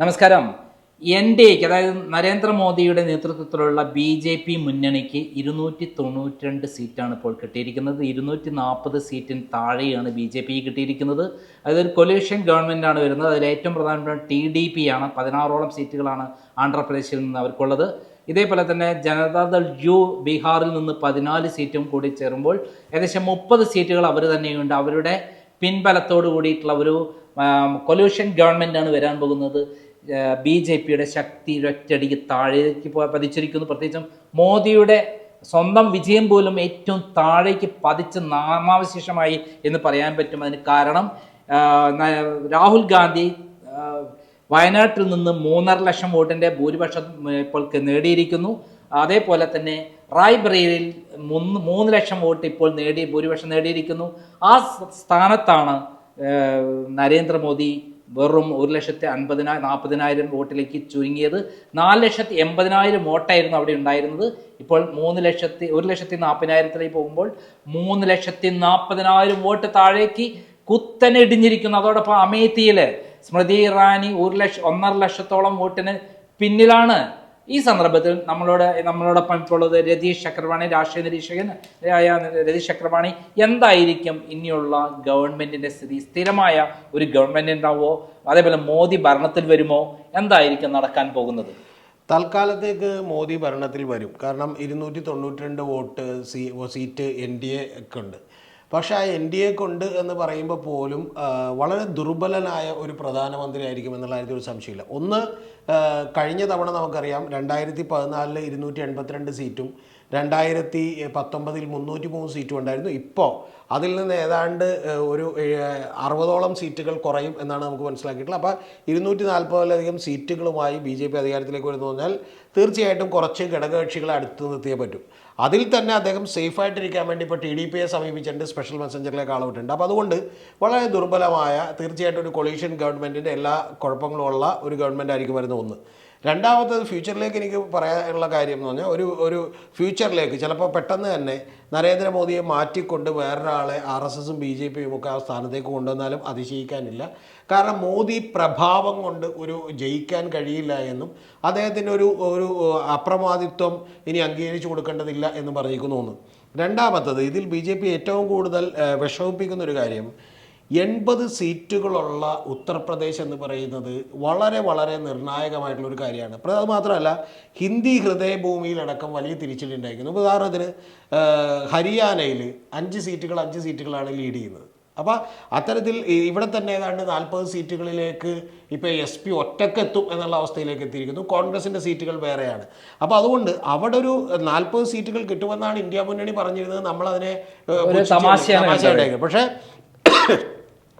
നമസ്കാരം. N D എക്ക് അതായത് നരേന്ദ്രമോദിയുടെ നേതൃത്വത്തിലുള്ള ബി ജെ പി മുന്നണിക്ക് ഇരുന്നൂറ്റി തൊണ്ണൂറ്റി രണ്ട് സീറ്റാണ് ഇപ്പോൾ കിട്ടിയിരിക്കുന്നത്. ഇരുന്നൂറ്റി നാൽപ്പത് സീറ്റിന് താഴെയാണ് ബി ജെ പി കിട്ടിയിരിക്കുന്നത്. അതൊരു ഗവൺമെന്റ് ഗവൺമെന്റാണ് വരുന്നത്. അതിൽ ഏറ്റവും പ്രധാനപ്പെട്ട ടി ഡി പി ആണ്. പതിനാറോളം സീറ്റുകളാണ് ആന്ധ്രാപ്രദേശിൽ നിന്ന് അവർക്കുള്ളത്. ഇതേപോലെ തന്നെ ജനതാദൾ യു ബീഹാറിൽ നിന്ന് പതിനാല് സീറ്റും കൂടി ചേരുമ്പോൾ ഏകദേശം മുപ്പത് സീറ്റുകൾ അവർ തന്നെയുണ്ട്. അവരുടെ പിൻബലത്തോടു കൂടിയിട്ടുള്ള ഒരു കൊല്യൂഷൻ ഗവൺമെന്റാണ് വരാൻ പോകുന്നത്. ബി ജെ പിയുടെ ശക്തി ഒറ്റടിക്ക് താഴേക്ക് പതിച്ചിരിക്കുന്നു. പ്രത്യേകിച്ചും മോദിയുടെ സ്വന്തം വിജയം പോലും ഏറ്റവും താഴേക്ക് പതിച്ച് നാമാവശേഷമായി എന്ന് പറയാൻ പറ്റും അതിന് കാരണം രാഹുൽ ഗാന്ധി വയനാട്ടിൽ നിന്ന് മൂന്നര ലക്ഷം വോട്ടിന്റെ ഭൂരിപക്ഷം ഇപ്പോൾ നേടിയിരിക്കുന്നു. അതേപോലെ തന്നെ റായ്ബറേലിയിൽ മൂന്ന് മൂന്ന് ലക്ഷം വോട്ട് ഇപ്പോൾ നേടി ഭൂരിപക്ഷം നേടിയിരിക്കുന്നു. ആ സ്ഥാനത്താണ് നരേന്ദ്രമോദി വെറും ഒരു ലക്ഷത്തി അൻപതിനായിരം നാൽപ്പതിനായിരം വോട്ടിലേക്ക് ചുരുങ്ങിയത്. നാല് ലക്ഷത്തി എൺപതിനായിരം വോട്ടായിരുന്നു അവിടെ ഉണ്ടായിരുന്നത്. ഇപ്പോൾ മൂന്ന് ലക്ഷത്തി ഒരു ലക്ഷത്തി നാൽപ്പതിനായിരത്തിലേക്ക് പോകുമ്പോൾ മൂന്ന് ലക്ഷത്തി നാൽപ്പതിനായിരം വോട്ട് താഴേക്ക് കുത്തനെ ഇടിഞ്ഞിരിക്കുന്നു. അതോടൊപ്പം അമേത്തിയിൽ സ്മൃതി ഇറാനി ഒരു ലക്ഷം ഒന്നര ലക്ഷത്തോളം വോട്ടിന് പിന്നിലാണ്. ഈ സന്ദർഭത്തിൽ നമ്മളോട് നമ്മളോടൊപ്പം ഇപ്പോൾ ഉള്ളത് രതീഷ് ചക്രവാണി രാഷ്ട്രീയ നിരീക്ഷകൻ ആയ രതീഷ് ചക്രവാണി. എന്തായിരിക്കും ഇനിയുള്ള ഗവൺമെന്റിന്റെ സ്ഥിതി? സ്ഥിരമായ ഒരു ഗവൺമെന്റ് ഉണ്ടാവുമോ അതേപോലെ മോദി ഭരണത്തിൽ വരുമോ? എന്തായിരിക്കും നടക്കാൻ പോകുന്നത്? തൽക്കാലത്തേക്ക് മോദി ഭരണത്തിൽ വരും. കാരണം ഇരുന്നൂറ്റി തൊണ്ണൂറ്റി രണ്ട് vote seat N D A ഒക്കെ ഉണ്ട്. പക്ഷേ ആ എൻ ഡി എ കൊണ്ട് എന്ന് പറയുമ്പോൾ പോലും വളരെ ദുർബലനായ ഒരു പ്രധാനമന്ത്രി ആയിരിക്കും എന്നുള്ള കാര്യത്തിൽ ഒരു സംശയമില്ല. ഒന്ന് കഴിഞ്ഞ തവണ നമുക്കറിയാം രണ്ടായിരത്തി പതിനാലിൽ ഇരുന്നൂറ്റി എൺപത്തിരണ്ട് സീറ്റും രണ്ടായിരത്തി പത്തൊമ്പതിൽ മുന്നൂറ്റി മൂന്ന് സീറ്റും ഉണ്ടായിരുന്നു ഇപ്പോൾ അതിൽ നിന്ന് ഏതാണ്ട് ഒരു അറുപതോളം സീറ്റുകൾ കുറയും എന്നാണ് നമുക്ക് മനസ്സിലാക്കിയിട്ടുള്ളത്. അപ്പോൾ ഇരുന്നൂറ്റി നാൽപ്പതിലധികം സീറ്റുകളുമായി ബി ജെ പി അധികാരത്തിലേക്ക് വരുന്നു പറഞ്ഞാൽ തീർച്ചയായിട്ടും കുറച്ച് ഘടകകക്ഷികളെ അടുത്ത് നിർത്തിയേ പറ്റും. അതിൽ തന്നെ അദ്ദേഹം സേഫായിട്ടിരിക്കാൻ വേണ്ടി ഇപ്പോൾ ടി ഡി പിയെ സമീപിച്ചിട്ടുണ്ട് സ്പെഷ്യൽ മെസ്സഞ്ചറിലേക്ക് ആളവിട്ടുണ്ട് അപ്പോൾ അതുകൊണ്ട് വളരെ ദുർബലമായ തീർച്ചയായിട്ടും ഒരു കൊളീഷ്യൻ ഗവൺമെന്റിന്റെ എല്ലാ കുഴപ്പങ്ങളും ഉള്ള ഒരു ഗവൺമെന്റ് ആയിരിക്കും വരുന്ന ഒന്ന്. രണ്ടാമത്തത് ഫ്യൂച്ചറിലേക്ക് എനിക്ക് പറയാനുള്ള കാര്യം എന്ന് പറഞ്ഞാൽ ഒരു ഒരു ഫ്യൂച്ചറിലേക്ക് ചിലപ്പോൾ പെട്ടെന്ന് തന്നെ നരേന്ദ്രമോദിയെ മാറ്റിക്കൊണ്ട് വേറൊരാളെ ആർ എസ് എസും ബി ജെ പിയും ഒക്കെ ആ സ്ഥാനത്തേക്ക് കൊണ്ടുവന്നാലും അതിശയിക്കാനില്ല. കാരണം മോദി പ്രഭാവം കൊണ്ട് ഒരു ജയിക്കാൻ കഴിയില്ല എന്നും അദ്ദേഹത്തിന്റെ ഒരു ഒരു അപ്രമാദിത്വം ഇനി അംഗീകരിച്ചു കൊടുക്കേണ്ടതില്ല എന്നും പറഞ്ഞിരിക്കുന്നു തോന്നുന്നു. രണ്ടാമത്തത് ഇതിൽ ബി ജെ പി ഏറ്റവും കൂടുതൽ വിഷമിപ്പിക്കുന്ന ഒരു കാര്യം എൺപത് സീറ്റുകളുള്ള ഉത്തർപ്രദേശ് എന്ന് പറയുന്നത് വളരെ വളരെ നിർണായകമായിട്ടുള്ള ഒരു കാര്യമാണ്. അത് മാത്രമല്ല ഹിന്ദി ഹൃദയഭൂമിയിലടക്കം വലിയ തിരിച്ചടി ഉണ്ടായിരിക്കുന്നു. ഇപ്പോൾ ഉദാഹരണത്തിന് ഹരിയാനയിൽ അഞ്ച് സീറ്റുകൾ അഞ്ച് സീറ്റുകളാണ് ലീഡ് ചെയ്യുന്നത്. അപ്പോൾ അത്തരത്തിൽ ഇവിടെ തന്നെ ഏതാണ്ട് നാൽപ്പത് സീറ്റുകളിലേക്ക് ഇപ്പോൾ എസ് പി ഒറ്റക്കെത്തും എന്നുള്ള അവസ്ഥയിലേക്ക് എത്തിയിരിക്കുന്നു. കോൺഗ്രസിന്റെ സീറ്റുകൾ വേറെയാണ്. അപ്പോൾ അതുകൊണ്ട് അവിടെ ഒരു നാൽപ്പത് സീറ്റുകൾ കിട്ടുമെന്നാണ് ഇന്ത്യ മുന്നണി പറഞ്ഞിരുന്നത്. നമ്മളതിനെ പക്ഷേ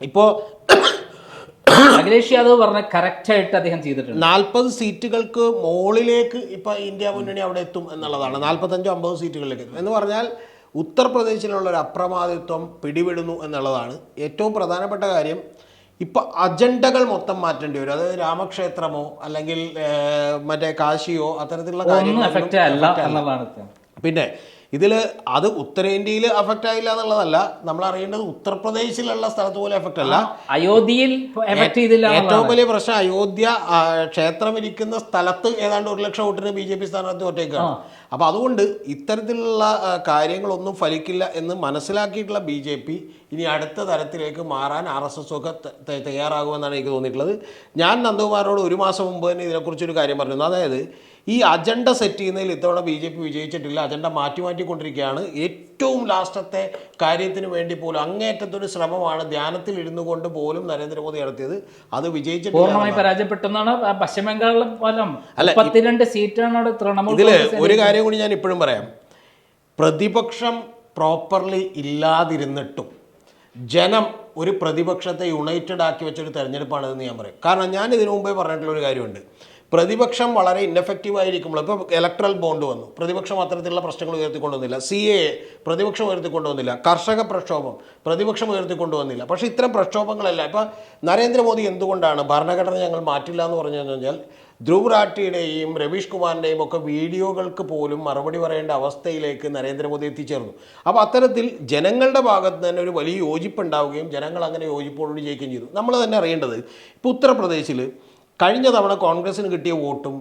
ഇപ്പോൾ അഖിലേഷ് യാദവ് പറഞ്ഞ കറക്റ്റ് ആയിട്ട് അദ്ദേഹം ചെയ്തിട്ടുണ്ട്. നാൽപ്പത് സീറ്റുകൾക്ക് മുകളിലേക്ക് ഇപ്പൊ ഇന്ത്യ മുന്നണി അവിടെ എത്തും എന്നുള്ളതാണ്. നാൽപ്പത്തഞ്ചോ അമ്പത് സീറ്റുകളിലേക്ക് എത്തും. എന്ന് പറഞ്ഞാൽ ഉത്തർപ്രദേശിലുള്ള ഒരു അപ്രമാദിത്വം പിടിവിടുന്നു എന്നുള്ളതാണ്. ഏറ്റവും പ്രധാനപ്പെട്ട കാര്യം ഇപ്പൊ അജണ്ടകൾ മൊത്തം മാറ്റേണ്ടി വരും. അതായത് രാമക്ഷേത്രമോ അല്ലെങ്കിൽ മറ്റേ കാശിയോ അത്തരത്തിലുള്ള കാര്യങ്ങൾ. പിന്നെ ഇതിൽ അത് ഉത്തരേന്ത്യയിൽ എഫക്റ്റ് ആയില്ല എന്നുള്ളതല്ല നമ്മൾ അറിയേണ്ടത് ഉത്തർപ്രദേശിലുള്ള സ്ഥലത്ത് പോലും എഫക്റ്റ് അല്ല. അയോധ്യയിൽ ഏറ്റവും. വലിയ പ്രശ്നം അയോധ്യ ക്ഷേത്രം ഇരിക്കുന്ന സ്ഥലത്ത് ഏതാണ്ട് ഒരു ലക്ഷം വോട്ടിന് ബി ജെ പി സ്ഥാനാർത്ഥി ഒറ്റയ്ക്കാണ്. അപ്പൊ അതുകൊണ്ട് ഇത്തരത്തിലുള്ള കാര്യങ്ങളൊന്നും ഫലിക്കില്ല എന്ന് മനസ്സിലാക്കിയിട്ടുള്ള ബി ജെ പി ഇനി അടുത്ത തരത്തിലേക്ക് മാറാൻ ആർ എസ് എസ് ഒക്കെ തയ്യാറാകുമെന്നാണ് എനിക്ക് തോന്നിയിട്ടുള്ളത്. ഞാൻ നന്ദകുമാറിനോട് ഒരു മാസം മുമ്പ് തന്നെ ഇതിനെക്കുറിച്ചൊരു കാര്യം പറഞ്ഞിരുന്നു. അതായത് ഈ അജണ്ട സെറ്റ് ചെയ്യുന്നതിൽ ഇത്തവണ ബി ജെ പി വിജയിച്ചിട്ടില്ല. അജണ്ട മാറ്റി മാറ്റിക്കൊണ്ടിരിക്കുകയാണ്. ഏറ്റവും ലാസ്റ്റത്തെ കാര്യത്തിന് വേണ്ടി പോലും അങ്ങേറ്റത്തൊരു ശ്രമമാണ് ധ്യാനത്തിൽ ഇരുന്നു കൊണ്ട് പോലും നരേന്ദ്രമോദി നടത്തിയത്. അത് വിജയിച്ചിട്ടില്ല പൂർണമായി പരാജയപ്പെട്ടു എന്നാണ് പശ്ചിമ ബംഗാളിലെ ഫലം. മുപ്പത്തിരണ്ട് സീറ്റാണ് അവിടെ തൃണമൂൽ ഇതിൽ ഒരു കാര്യം കൂടി ഞാൻ ഇപ്പോഴും പറയാം. പ്രതിപക്ഷം പ്രോപ്പർലി ഇല്ലാതിരുന്നിട്ടും ജനം ഒരു പ്രതിപക്ഷത്തെ യുണൈറ്റഡ് ആക്കി വെച്ചൊരു തെരഞ്ഞെടുപ്പാണെന്ന് ഞാൻ പറയും. കാരണം ഞാൻ ഇതിനു മുമ്പേ പറഞ്ഞിട്ടുള്ള ഒരു കാര്യമുണ്ട്. പ്രതിപക്ഷം വളരെ ഇന്നഫക്റ്റീവ് ആയിരിക്കുമ്പോൾ ഇപ്പോൾ ഇലക്ട്രൽ ബോണ്ട് വന്നു. പ്രതിപക്ഷം അത്തരത്തിലുള്ള പ്രശ്നങ്ങൾ ഉയർത്തിക്കൊണ്ടുവന്നില്ല. സി എ പ്രതിപക്ഷം ഉയർത്തിക്കൊണ്ടുവന്നില്ല. കർഷക പ്രക്ഷോഭം പ്രതിപക്ഷം ഉയർത്തിക്കൊണ്ടുവന്നില്ല. പക്ഷേ ഇത്തരം പ്രക്ഷോഭങ്ങളല്ല. ഇപ്പോൾ നരേന്ദ്രമോദി എന്തുകൊണ്ടാണ് ഭരണഘടന ഞങ്ങൾ മാറ്റില്ല എന്ന് പറഞ്ഞു കഴിഞ്ഞാൽ ധ്രുവ് റാട്ടിയുടെയും രവീഷ് കുമാറിന്റെയും ഒക്കെ വീഡിയോകൾക്ക് പോലും മറുപടി പറയേണ്ട അവസ്ഥയിലേക്ക് നരേന്ദ്രമോദി എത്തിച്ചേർന്നു. അപ്പോൾ അത്തരത്തിൽ ജനങ്ങളുടെ ഭാഗത്ത് തന്നെ ഒരു വലിയ യോജിപ്പ് ഉണ്ടാവുകയും ജനങ്ങൾ അങ്ങനെ യോജിപ്പോടുകൂടി ജയിക്കുകയും ചെയ്തു. നമ്മൾ തന്നെ അറിയേണ്ടത് ഇപ്പോൾ ഉത്തർപ്രദേശിൽ കഴിഞ്ഞ തവണ കോൺഗ്രസ്സിന് കിട്ടിയ വോട്ടും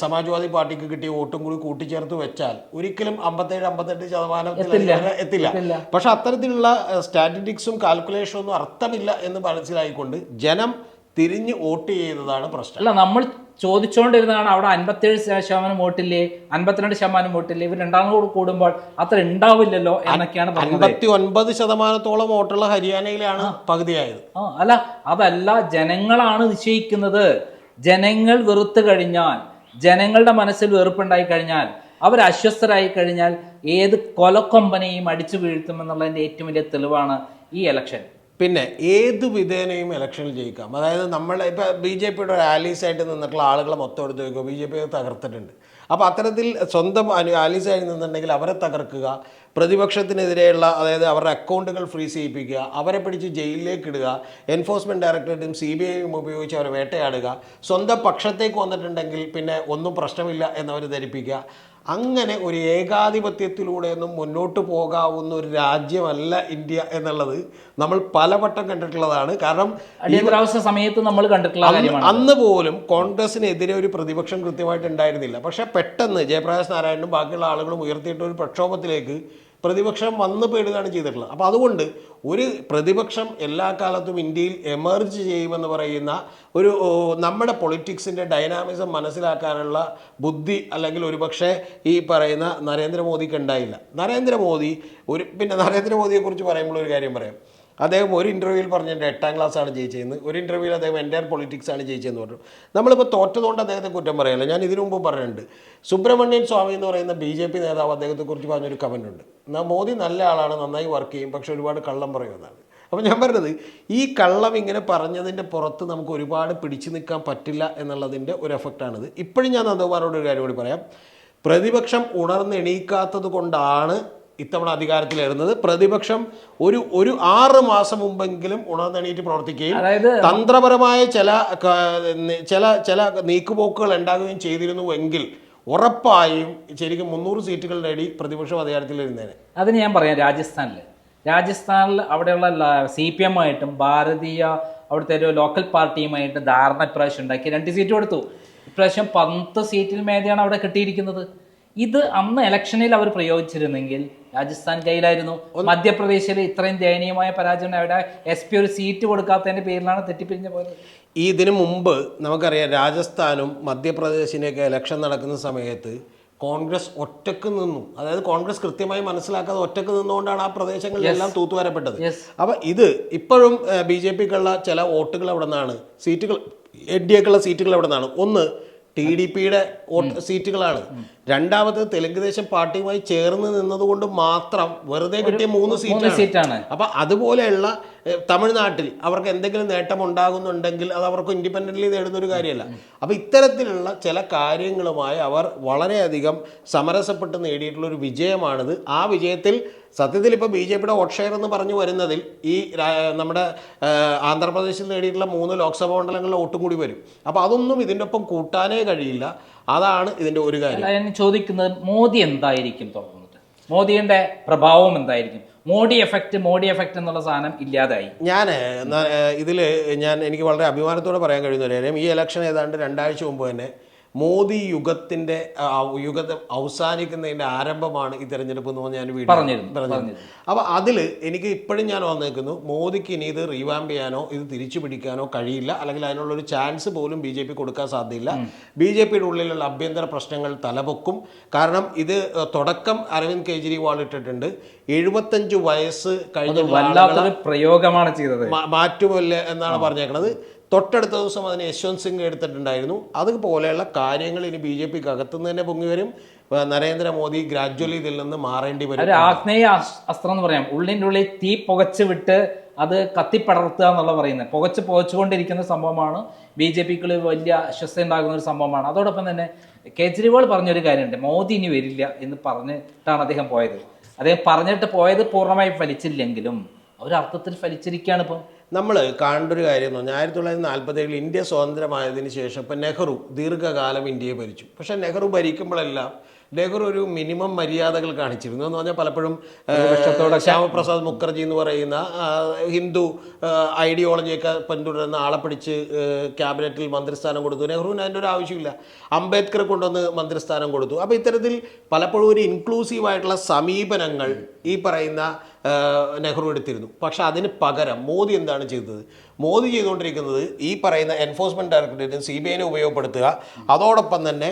സമാജ്വാദി പാർട്ടിക്ക് കിട്ടിയ വോട്ടും കൂടി കൂട്ടിച്ചേർത്ത് വെച്ചാൽ ഒരിക്കലും അമ്പത്തേഴ് അമ്പത്തെട്ട് ശതമാനത്തിൽ എത്തില്ല. പക്ഷെ അത്തരത്തിലുള്ള സ്റ്റാറ്റിസ്റ്റിക്സും കാൽക്കുലേഷനും ഒന്നും അർത്ഥമില്ല എന്ന് മനസ്സിലായിക്കൊണ്ട് ജനം തിരിഞ്ഞ് വോട്ട് ചെയ്തതാണ് പ്രശ്നം. അല്ല നമ്മൾ ചോദിച്ചുകൊണ്ടിരുന്നതാണ് അവിടെ അൻപത്തേഴ് ശതമാനം വോട്ടില്ലേ അൻപത്തിരണ്ട് ശതമാനം വോട്ടില്ലേ ഇവർ രണ്ടാമത് കൂടെ കൂടുമ്പോൾ അത്ര ഉണ്ടാവില്ലല്ലോ എന്നൊക്കെയാണ് അൻപത്തി ഒൻപത് ശതമാനത്തോളം വോട്ടുള്ള ഹരിയാനയിലാണ് പകുതിയായത്. ആ അല്ല അതല്ല ജനങ്ങളാണ് നിശ്ചയിക്കുന്നത്. ജനങ്ങൾ വെറുത്തു കഴിഞ്ഞാൽ ജനങ്ങളുടെ മനസ്സിൽ വെറുപ്പുണ്ടായി കഴിഞ്ഞാൽ അവർ അസ്വസ്ഥരായി കഴിഞ്ഞാൽ ഏത് കൊലക്കൊമ്പനെയും അടിച്ചു വീഴ്ത്തുമെന്നുള്ളതിന്റെ ഏറ്റവും വലിയ തെളിവാണ് ഈ ഇലക്ഷൻ പിന്നെ ഏത് വിധേനയും ഇലക്ഷനിൽ ജയിക്കാം. അതായത് നമ്മൾ ഇപ്പോൾ ബി ജെ പിയുടെ ഒരു ആലീസായിട്ട് നിന്നിട്ടുള്ള ആളുകളെ മൊത്തം എടുത്ത് നോക്കുക ബി ജെ പി തകർത്തിട്ടുണ്ട്. അപ്പോൾ അത്തരത്തിൽ സ്വന്തം ആലീസായിട്ട് നിന്നിട്ടുണ്ടെങ്കിൽ അവരെ തകർക്കുക പ്രതിപക്ഷത്തിനെതിരെയുള്ള അതായത് അവരുടെ അക്കൗണ്ടുകൾ ഫ്രീസ് ചെയ്യിപ്പിക്കുക അവരെ പിടിച്ച് ജയിലിലേക്ക് ഇടുക എൻഫോഴ്സ്മെന്റ് ഡയറക്ടറേറ്റും സി ബി ഐയും ഉപയോഗിച്ച് അവരെ വേട്ടയാടുക സ്വന്തം പക്ഷത്തേക്ക് വന്നിട്ടുണ്ടെങ്കിൽ പിന്നെ ഒന്നും പ്രശ്നമില്ല എന്നവർ ധരിപ്പിക്കുക. അങ്ങനെ ഒരു ഏകാധിപത്യത്തിലൂടെയൊന്നും മുന്നോട്ട് പോകാവുന്ന ഒരു രാജ്യമല്ല ഇന്ത്യ എന്നുള്ളത് നമ്മൾ പലവട്ടം കണ്ടിട്ടുള്ളതാണ്. കാരണം അടിയന്തരാവസ്ഥ സമയത്ത് നമ്മൾ കണ്ടിട്ടുള്ള അന്ന് പോലും കോൺഗ്രസിനെതിരെ ഒരു പ്രതിപക്ഷം കൃത്യമായിട്ട് ഉണ്ടായിരുന്നില്ല. പക്ഷേ പെട്ടെന്ന് ജയപ്രകാശ് നാരായണനും ബാക്കിയുള്ള ആളുകളും ഉയർത്തിയിട്ട് ഒരു പ്രക്ഷോഭത്തിലേക്ക് പ്രതിപക്ഷം വന്ന് പേടുകയാണ് ചെയ്തിട്ടുള്ളത്. അപ്പോൾ അതുകൊണ്ട് ഒരു പ്രതിപക്ഷം എല്ലാ കാലത്തും ഇന്ത്യയിൽ എമർജ് ചെയ്യുമെന്ന് പറയുന്ന ഒരു നമ്മുടെ പൊളിറ്റിക്സിന്റെ ഡൈനാമിസം മനസ്സിലാക്കാനുള്ള ബുദ്ധി അല്ലെങ്കിൽ ഒരുപക്ഷെ ഈ പറയുന്ന നരേന്ദ്രമോദിക്ക് ഉണ്ടായില്ല. നരേന്ദ്രമോദി ഒരു പിന്നെ നരേന്ദ്രമോദിയെക്കുറിച്ച് പറയുമ്പോൾ ഒരു കാര്യം പറയാം. അദ്ദേഹം ഒരു ഇന്റർവ്യൂവിൽ പറഞ്ഞിട്ട് എട്ടാം ക്ലാസ് ആണ് ജയിച്ചതെന്ന്. ഒരു ഇന്റർവ്യൂവിൽ അദ്ദേഹം എന്റയർ പൊളിറ്റിക്സ് ആണ് ജയിച്ചതെന്ന് പറഞ്ഞു. നമ്മളിപ്പോൾ തോറ്റതുകൊണ്ട് അദ്ദേഹത്തെ കുറ്റം പറയല്ല. ഞാൻ ഇതിനു മുമ്പ് പറയുന്നുണ്ട് സുബ്രഹ്മണ്യൻ സ്വാമി എന്ന് പറയുന്ന ബി ജെ പി നേതാവ് അദ്ദേഹത്തെക്കുറിച്ച് പറഞ്ഞൊരു കമന്റ് ഉണ്ട്. മോദി നല്ല ആളാണ് നന്നായി വർക്ക് ചെയ്യും പക്ഷേ ഒരുപാട് കള്ളം പറയുമെന്നാണ് അപ്പോൾ ഞാൻ പറഞ്ഞത് ഈ കള്ളം ഇങ്ങനെ പറഞ്ഞതിന്റെ പുറത്ത് നമുക്ക് ഒരുപാട് പിടിച്ചു നിൽക്കാൻ പറ്റില്ല എന്നുള്ളതിന്റെ ഒരു എഫക്റ്റാണിത് ഇപ്പോഴും ഞാൻ നന്ദകുമാരോട് ഒരു കാര്യം കൂടി പറയാം. പ്രതിപക്ഷം ഉണർന്നെണീക്കാത്തത് കൊണ്ടാണ് ഇത്തവണ അധികാരത്തിലേറുന്നത് പ്രതിപക്ഷം ഒരു ഒരു ആറ് മാസം മുമ്പെങ്കിലും ഉണർന്നെണീറ്റ് പ്രവർത്തിക്കുകയും തന്ത്രപരമായ ചില ചില ചില നീക്കുപോക്കുകൾ ഉണ്ടാകുകയും ചെയ്തിരുന്നുവെങ്കിൽ ഉറപ്പായും ശരിക്കും മുന്നൂറ് സീറ്റുകൾ നേടി പ്രതിപക്ഷം അധികാരത്തിലിരുന്നേനെ അതിന് ഞാൻ പറയാം രാജസ്ഥാനിൽ രാജസ്ഥാനിൽ അവിടെയുള്ള സി പി എം ആയിട്ടും ഭാരതീയ അവിടുത്തെ ഒരു ലോക്കൽ പാർട്ടിയുമായിട്ട് ധാരണ ഇപ്രാവശ്യം ഉണ്ടാക്കി. രണ്ട് സീറ്റ് കൊടുത്തു. ഇപ്രാവശ്യം പത്ത് സീറ്റിൽ മേലെയാണ് അവിടെ കിട്ടിയിരിക്കുന്നത്. ഇത് അന്ന് ഇലക്ഷനിൽ അവർ പ്രയോഗിച്ചിരുന്നെങ്കിൽ രാജസ്ഥാൻ കയ്യിലായിരുന്നു മധ്യപ്രദേശിൽ ഇത്രയും ദയനീയമായ പരാജയം അവിടെ എസ് പി ഒരു സീറ്റ് കൊടുക്കാത്തതിന്റെ പേരിലാണ് തെറ്റിപ്പിരിഞ്ഞു പോയത്. ഈ ഇതിനു മുമ്പ് നമുക്കറിയാം രാജസ്ഥാനും മധ്യപ്രദേശിനെയൊക്കെ ഇലക്ഷൻ നടക്കുന്ന സമയത്ത് കോൺഗ്രസ് ഒറ്റയ്ക്ക് നിന്നു. അതായത് കോൺഗ്രസ് കൃത്യമായി മനസ്സിലാക്കാതെ ഒറ്റയ്ക്ക് നിന്നുകൊണ്ടാണ് ആ പ്രദേശങ്ങളിലെല്ലാം തൂത്തുവരപ്പെട്ടത്. അപ്പോൾ അപ്പൊ ഇത് ഇപ്പോഴും ബി ജെ പിക്കുള്ള ചില വോട്ടുകൾ എവിടെ നിന്നാണ് സീറ്റുകൾ എൻ ഡി എക്കുള്ള സീറ്റുകൾ എവിടെ നിന്നാണ് ഒന്ന് ടി ഡി പിയുടെ സീറ്റുകളാണ്. രണ്ടാമത് തെലുങ്ക് ദേശം പാർട്ടിയുമായി ചേർന്ന് നിന്നതുകൊണ്ട് മാത്രം വെറുതെ കിട്ടിയ മൂന്ന് സീറ്റ് സീറ്റാണ്. അപ്പൊ അതുപോലെയുള്ള തമിഴ്നാട്ടിൽ അവർക്ക് എന്തെങ്കിലും നേട്ടം ഉണ്ടാകുന്നുണ്ടെങ്കിൽ അത് അവർക്ക് ഇൻഡിപെൻഡന്റ്ലി നേടുന്ന ഒരു കാര്യമല്ല. അപ്പൊ ഇത്തരത്തിലുള്ള ചില കാര്യങ്ങളുമായി അവർ വളരെയധികം സമരസപ്പെട്ട് നേടിയിട്ടുള്ള ഒരു വിജയമാണിത്. ആ വിജയത്തിൽ സത്യത്തിൽ ഇപ്പോൾ ബി ജെ പിയുടെ വോട്ട് ഷെയർ എന്ന് പറഞ്ഞു വരുന്നതിൽ ഈ നമ്മുടെ ആന്ധ്രാപ്രദേശിൽ നേടിയിട്ടുള്ള മൂന്ന് ലോക്സഭാ മണ്ഡലങ്ങളിലെ വോട്ടും കൂടി വരും. അപ്പോൾ അതൊന്നും ഇതിന്റെ ഒപ്പം കൂട്ടാനേ കഴിയില്ല. അതാണ് ഇതിന്റെ ഒരു കാര്യം. ചോദിക്കുന്നത് മോദി എന്തായിരിക്കും തുടർന്നിട്ട് മോദിയുടെ പ്രഭാവം എന്തായിരിക്കും? മോഡി എഫക്റ്റ് മോഡി എഫക്റ്റ് എന്നുള്ള സാധനം ഇല്ലാതായി. ഞാൻ ഇതിൽ ഞാൻ എനിക്ക് വളരെ അഭിമാനത്തോടെ പറയാൻ കഴിയുന്ന ഒരു കാര്യം. ഈ ഇലക്ഷൻ ഏതാണ്ട് രണ്ടാഴ്ച മുമ്പ് തന്നെ മോദി യുഗത്തിന്റെ യുഗത്തെ അവസാനിക്കുന്നതിന്റെ ആരംഭമാണ് ഈ തെരഞ്ഞെടുപ്പ് എന്ന് ഞാൻ പറഞ്ഞിരുന്നു. അപ്പോൾ അതിൽ എനിക്ക് ഇപ്പോഴും ഞാൻ വന്നേക്കുന്നു മോദിക്ക് ഇനി ഇത് റീവാമ്പ് ചെയ്യാനോ ഇത് തിരിച്ചു പിടിക്കാനോ കഴിയില്ല അല്ലെങ്കിൽ അതിനുള്ള ഒരു ചാൻസ് പോലും ബി ജെ പി കൊടുക്കാൻ സാധ്യതയില്ല. ബി ജെ പിയുടെ ഉള്ളിലുള്ള അഭ്യന്തര പ്രശ്നങ്ങൾ തലപൊക്കും. കാരണം ഇത് തുടക്കം അരവിന്ദ് കെജ്രിവാൾ ഇട്ടിട്ടുണ്ട്. എഴുപത്തഞ്ച് വയസ്സ് കഴിഞ്ഞ വല്ലാത്തൊരു പ്രയോഗമാണ് ചെയ്തത്. മാറ്റുമല്ല എന്നാണ് പറഞ്ഞേക്കുന്നത് തൊട്ടടുത്ത ദിവസം അതിന് യശ്വന്ത് സിംഗ് എടുത്തിട്ടുണ്ടായിരുന്നു. അതുപോലെയുള്ള കാര്യങ്ങൾ ഇനി ബി ജെ പിക്ക് അകത്തുനിന്ന് തന്നെ പൊങ്ങി വരും. നരേന്ദ്രമോദി ഗ്രാജ്വലി ഇതിൽ നിന്ന് മാറേണ്ടി വരും ആഗ്നേയ അസ്ത്രം എന്ന് പറയാം. ഉള്ളിന്റെ ഉള്ളിൽ തീ പുകച്ച് വിട്ട് അത് കത്തിപ്പടർത്തുക എന്നുള്ള പറയുന്നത്. പുകച്ച് പുകച്ചുകൊണ്ടിരിക്കുന്ന സംഭവമാണ്. ബി ജെ പിക്ക് വലിയ അസ്വസ്ഥ ഉണ്ടാകുന്ന ഒരു സംഭവമാണ്. അതോടൊപ്പം തന്നെ കേജ്രിവാൾ പറഞ്ഞൊരു കാര്യമുണ്ട്. മോദി ഇനി വരില്ല എന്ന് പറഞ്ഞിട്ടാണ് അദ്ദേഹം പോയത്. അദ്ദേഹം പറഞ്ഞിട്ട് പോയത് പൂർണമായി ഫലിച്ചില്ലെങ്കിലും ഒരർത്ഥത്തിൽ ഫലിച്ചിരിക്കുകയാണ് ഇപ്പം. നമ്മൾ കാണേണ്ട ഒരു കാര്യം എന്ന് പറഞ്ഞാൽ ആയിരത്തി തൊള്ളായിരത്തി നാൽപ്പത്തി ഏഴിൽ ഇന്ത്യ സ്വതന്ത്രമായതിനു ശേഷം ഇപ്പം നെഹ്റു ദീർഘകാലം ഇന്ത്യയെ ഭരിച്ചു. പക്ഷേ നെഹ്റു ഭരിക്കുമ്പോഴെല്ലാം നെഹ്റു ഒരു മിനിമം മര്യാദകൾ കാണിച്ചിരുന്നു എന്ന് പറഞ്ഞാൽ പലപ്പോഴും ശ്യാമപ്രസാദ് മുഖർജി എന്ന് പറയുന്ന ഹിന്ദു ഐഡിയോളജിയൊക്കെ പിന്തുടരുന്ന ആളെ പിടിച്ച് ക്യാബിനറ്റിൽ മന്ത്രിസ്ഥാനം കൊടുത്തു. നെഹ്റുവിന് അതിന്റെ ഒരു ആവശ്യമില്ല. അംബേദ്കർ കൊണ്ടുവന്ന് മന്ത്രിസ്ഥാനം കൊടുത്തു. അപ്പോൾ ഇത്തരത്തിൽ പലപ്പോഴും ഒരു ഇൻക്ലൂസീവ് ആയിട്ടുള്ള സമീപനങ്ങൾ ഈ പറയുന്ന നെഹ്റു എടുത്തിരുന്നു. പക്ഷേ അതിന് പകരം മോദി എന്താണ് ചെയ്തത്? മോദി ചെയ്തുകൊണ്ടിരിക്കുന്നത് ഈ പറയുന്ന എൻഫോഴ്സ്മെന്റ് ഡയറക്ടറേറ്റിന് സി ബി ഐനെ ഉപയോഗപ്പെടുത്തുക. അതോടൊപ്പം തന്നെ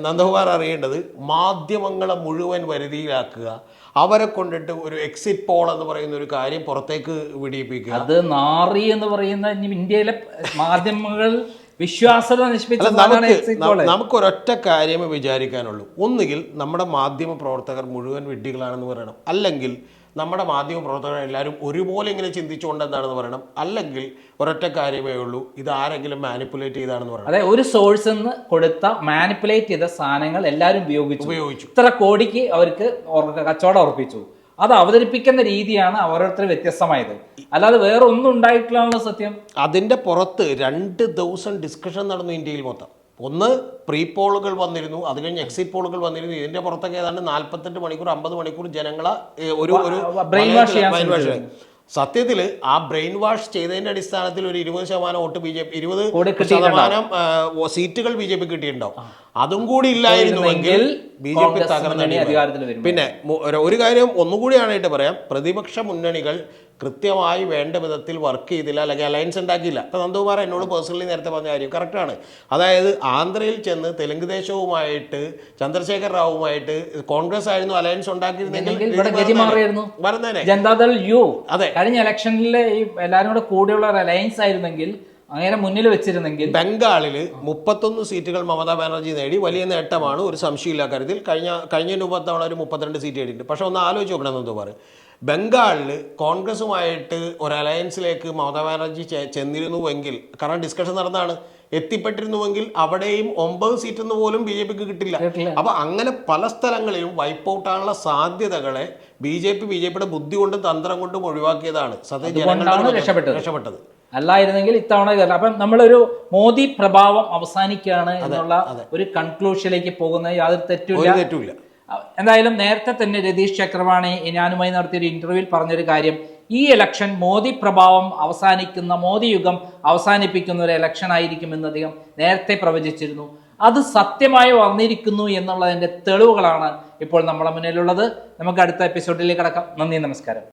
നന്ദകുമാർ അറിയേണ്ടത് മാധ്യമങ്ങളെ മുഴുവൻ വരുതിയിലാക്കുക. അവരെ കൊണ്ടിട്ട് ഒരു എക്സിറ്റ് പോൾ എന്ന് പറയുന്ന ഒരു കാര്യം പുറത്തേക്ക് വിടിയിപ്പിക്കുക. അത് നാറി എന്ന് പറയുന്ന ഇന്ത്യയിലെ മാധ്യമങ്ങൾ വിശ്വാസത നമുക്ക് നമുക്കൊരൊറ്റ കാര്യമേ വിചാരിക്കാനുള്ളൂ. ഒന്നുകിൽ നമ്മുടെ മാധ്യമ പ്രവർത്തകർ മുഴുവൻ വിഡ്ഢികളാണെന്ന് പറയണം. അല്ലെങ്കിൽ നമ്മുടെ മാധ്യമ പ്രവർത്തകർ എല്ലാവരും ഒരുപോലെ ഇങ്ങനെ ചിന്തിച്ചുകൊണ്ട് എന്താണെന്ന് പറയണം. അല്ലെങ്കിൽ ഒരൊറ്റ കാര്യമേ ഉള്ളൂ ഇത് ആരെങ്കിലും മാനിപ്പുലേറ്റ് ചെയ്താണെന്ന് പറയണം. അതെ ഒരു സോഴ്സ് നിന്ന് കൊടുത്ത മാനിപ്പുലേറ്റ് ചെയ്ത സാധനങ്ങൾ എല്ലാവരും ഉപയോഗിച്ചു. ഉപയോഗിച്ചു. ഇത്ര കോടിക്ക് അവർക്ക് കച്ചവടം ഉറപ്പിച്ചു. അത് അവതരിപ്പിക്കുന്ന രീതിയാണ് ഓരോരുത്തർ വ്യത്യസ്തമായത്. അല്ലാതെ വേറെ ഒന്നും ഉണ്ടായിട്ടില്ല സത്യം? അതിന്റെ പുറത്ത് രണ്ട് ദിവസം ഡിസ്കഷൻ നടന്നു ഇന്ത്യയിൽ മൊത്തം. ഒന്ന് പ്രീ പോളുകൾ വന്നിരുന്നു അത് കഴിഞ്ഞ് എക്സിറ്റ് പോളുകൾ വന്നിരുന്നു. ഇതിന്റെ പുറത്തൊക്കെ ഏതാണ്ട് നാൽപ്പത്തെട്ട് മണിക്കൂർ അമ്പത് മണിക്കൂർ ജനങ്ങളെ ഒരു ഒരു ബ്രെയിൻ വാഷ് സത്യത്തിൽ ആ ബ്രെയിൻ വാഷ് ചെയ്തതിന്റെ അടിസ്ഥാനത്തിൽ ഒരു ഇരുപത് ശതമാനം വോട്ട് ബി ജെ പി ഇരുപത് ശതമാനം സീറ്റുകൾ ബി ജെ പി കിട്ടിയിട്ടുണ്ടാവും. അതും കൂടി ഇല്ലായിരുന്നുവെങ്കിൽ ബി ജെ പി തകർന്നു പിന്നെ ഒരു- കാര്യം കാര്യം ഒന്നുകൂടിയാണായിട്ട് പറയാം. പ്രതിപക്ഷ മുന്നണികൾ കൃത്യമായി വേണ്ട വിധത്തിൽ വർക്ക് ചെയ്തില്ല അല്ലെങ്കിൽ അലയൻസ് ഉണ്ടാക്കിയില്ല. അപ്പോൾ നന്ദകുമാർ എന്നോട് പേഴ്സണലി നേരത്തെ പറഞ്ഞ കാര്യം കറക്റ്റാണ് അതായത് ആന്ധ്രയിൽ ചെന്ന് തെലുങ്ക് ദേശവുമായിട്ട് ചന്ദ്രശേഖർ റാവുമായിട്ട് കോൺഗ്രസ് ആയിരുന്നു അലയൻസ് ഉണ്ടാക്കിയിരുന്നെങ്കിൽ വരുന്നേനെ. ജനതാദൾ യു. അതെ. കഴിഞ്ഞ ഇലക്ഷനിൽ ഈ എല്ലാവരും കൂടെ കൂടെയുള്ള ഒരു അലയൻസ് ആയിരുന്നെങ്കിൽ അങ്ങനെ മുന്നിൽ വെച്ചിരുന്നെങ്കിൽ ബംഗാളിൽ മുപ്പത്തൊന്ന് സീറ്റുകൾ മമതാ ബാനർജി നേടി. വലിയ നേട്ടമാണ് ഒരു സംശയമില്ല കാര്യത്തിൽ കഴിഞ്ഞ കഴിഞ്ഞ രൂപത്തവണ ഒരു മുപ്പത്തിരണ്ട് സീറ്റ് നേടിയിട്ടുണ്ട്. പക്ഷെ ഒന്ന് ആലോചിച്ച് നോക്കണം എന്നു പറയും ബംഗാളിൽ കോൺഗ്രസുമായിട്ട് ഒരു അലയൻസിലേക്ക് മമതാ ബാനർജി ചെന്നിരുന്നുവെങ്കിൽ കാരണം ഡിസ്കഷൻ നടന്നാണ് എത്തിപ്പെട്ടിരുന്നുവെങ്കിൽ അവിടെയും ഒമ്പത് സീറ്റെന്ന് പോലും ബി ജെ പിക്ക് കിട്ടില്ല. അപ്പൊ അങ്ങനെ പല സ്ഥലങ്ങളിലും വൈപ്പ് ഔട്ട് ആണുള്ള സാധ്യതകളെ B J P B J പിയുടെ ബുദ്ധി കൊണ്ടും തന്ത്രം കൊണ്ടും ഒഴിവാക്കിയതാണ്. രക്ഷപ്പെട്ടത്. അല്ലായിരുന്നെങ്കിൽ ഇത്തവണ ഇതല്ല അപ്പം നമ്മളൊരു മോദി പ്രഭാവം അവസാനിക്കുകയാണ് എന്നുള്ള ഒരു കൺക്ലൂഷനിലേക്ക് പോകുന്ന യാതൊരു തെറ്റില്ല തെറ്റില്ല എന്തായാലും നേരത്തെ തന്നെ രതീഷ് ചക്രവാണി ഞാനുമായി നടത്തിയൊരു ഇന്റർവ്യൂവിൽ പറഞ്ഞൊരു കാര്യം. ഈ ഇലക്ഷൻ മോദി പ്രഭാവം അവസാനിക്കുന്ന മോദി യുഗം അവസാനിപ്പിക്കുന്ന ഒരു ഇലക്ഷൻ ആയിരിക്കുമെന്ന് അദ്ദേഹം നേരത്തെ പ്രവചിച്ചിരുന്നു. അത് സത്യമായി വന്നിരിക്കുന്നു എന്നുള്ളതിന്റെ തെളിവുകളാണ് ഇപ്പോൾ നമ്മുടെ മുന്നിലുള്ളത്. നമുക്ക് അടുത്ത എപ്പിസോഡിലേക്ക് കടക്കാം. നന്ദി നമസ്കാരം.